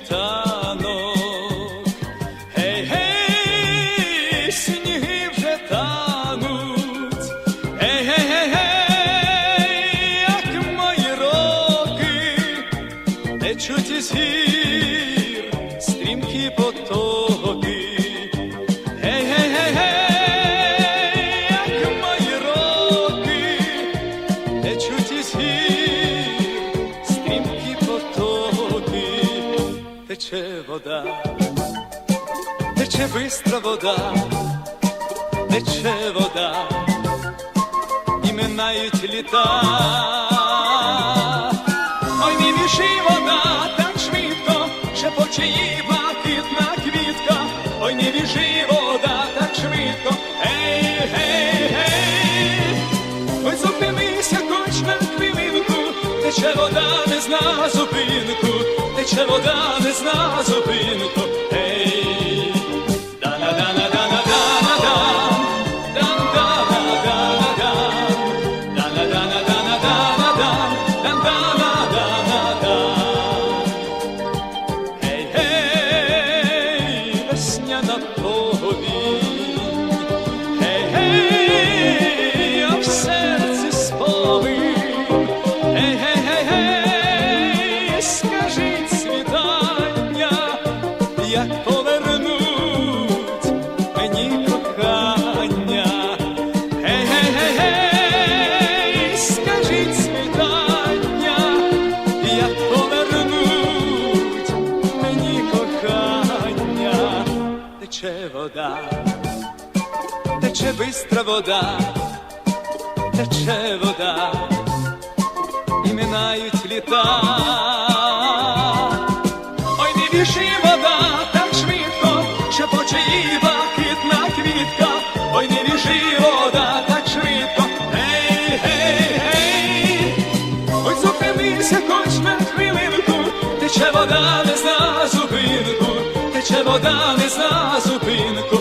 Світанок, гей, гей, сніги із гір стрімкі потоки. Гей, гей, гей, гей, як мої роки, течуть із гір стрімкі потоки, тече вода, тече бистра вода, тече вода, і минають літа. Шепоче її квітка. Ой, не біжи вода так швидко, Ей, гей, гей. Ой, зупинися хоч на хвилинку, тече вода не зна зупинку, тече вода не зна зупинку, тече вода, тече бистра вода, тече вода, і минають літа. Ой, не біжи вода так швидко, шепоче її блакитна квітка. Ой, не біжи вода так швидко, гей, гей, гей. Ой, зупинися хоч на хвилинку, тече вода не зна зупинку, Подали за зупинку.